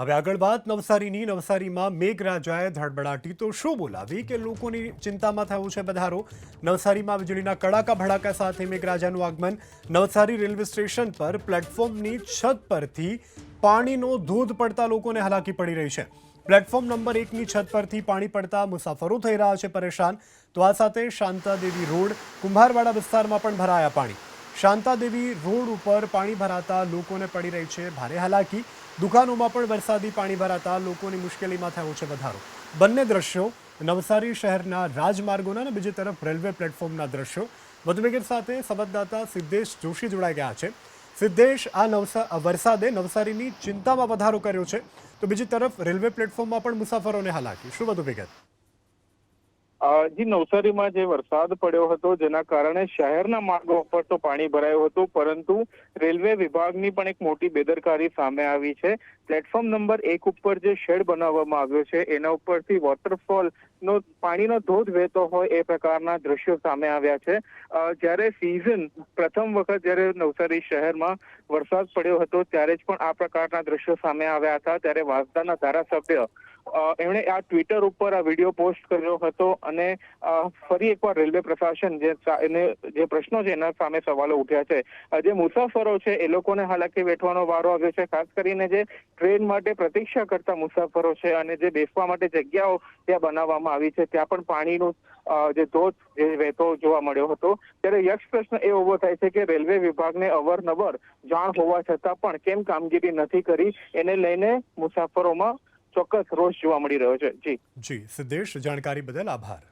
હવે આગળ વાત, નવસારીની. નવસારીમાં મેઘરાજાએ ધડબડાટી. તો શું બોલાવી કે લોકોની ચિંતામાં થયું છે વધારો? નવસારીમાં વીજળીના કડાકા ભડાકા સાથે મેઘરાજાનું આગમન. નવસારી રેલવે સ્ટેશન પર પ્લેટફોર્મની છત પરથી પાણીનો ધોધ પડતા લોકોને હાલાકી પડી રહી છે. પ્લેટફોર્મ નંબર એકની છત પરથી પાણી પડતા મુસાફરો થઈ રહ્યા છે પરેશાન. તો આ સાથે શાંતાદેવી રોડ, કુંભારવાડા વિસ્તારમાં પણ ભરાયા પાણી. શાંતાદેવી રોડ ઉપર પાણી ભરાતા લોકોને પડી રહી છે ભારે હાલાકી. દુકાનોમાં પણ વરસાદી પાણી ભરાતા લોકોની મુશ્કેલીમાં થયો છે વધારો. બંને દ્રશ્યો નવસારી શહેરના રાજમાર્ગોના અને બીજી તરફ રેલવે પ્લેટફોર્મના દ્રશ્યો. વધુ વિગત સાથે સંવાદદાતા સિદ્ધેશ જોશી જોડાઈ ગયા છે. સિદ્ધેશ, આ નવસા વરસાદે નવસારીની ચિંતામાં વધારો કર્યો છે. તો બીજી તરફ રેલવે પ્લેટફોર્મમાં પણ મુસાફરોને હાલાકી. શું વધુ વિગત? જી નવસારીમાં જે વરસાદ પડ્યો હતો, જેના કારણે શહેરના માર્ગો ઉપર તો પાણી ભરાયું હતું, પરંતુ રેલવે વિભાગની પણ એક મોટી બેદરકારી સામે આવી છે. પ્લેટફોર્મ નંબર એક ઉપર જે શેડ બનાવવામાં આવ્યો છે, એના ઉપરથી વોટરફોલ નો પાણીનો ધોધ વહેતો હોય એ પ્રકારના દ્રશ્યો સામે આવ્યા છે. જ્યારે સિઝન પ્રથમ વખત જ્યારે નવસારી શહેરમાં વરસાદ પડ્યો હતો, ત્યારે જ પણ આ પ્રકારના દ્રશ્યો સામે આવ્યા હતા. ત્યારે વાંસદાના ધારાસભ્ય એમણે આ ટ્વિટર ઉપર આ વીડિયો પોસ્ટ કર્યો હતો અને ફરી એકવાર રેલવે પ્રશાસન જે એને જે પ્રશ્નો છે એના સામે સવાલો ઉઠ્યા છે. જે મુસાફરો છે એ લોકોને હાલાકી વેઠવાનો વારો આવ્યો છે. ખાસ કરીને જે ટ્રેન માટે પ્રતીક્ષા કરતા મુસાફરો છે અને જે બેસવા માટે જગ્યાઓ ત્યાં બનાવવામાં આવી છે, ત્યાં પણ પાણીનું જે ધોધ જે વહેતો જોવા મળ્યો હતો. ત્યારે યક્ષ પ્રશ્ન એ ઊભો થાય છે કે રેલવે વિભાગને અવરનવર જાણ હોવા છતાં પણ કેમ કામગીરી નથી કરી? એને લઈને મુસાફરોમાં ચોક્કસ રોષ જોવા મળી રહ્યો છે. જી. જી સિદ્ધેશ જાણકારી બદલ આભાર.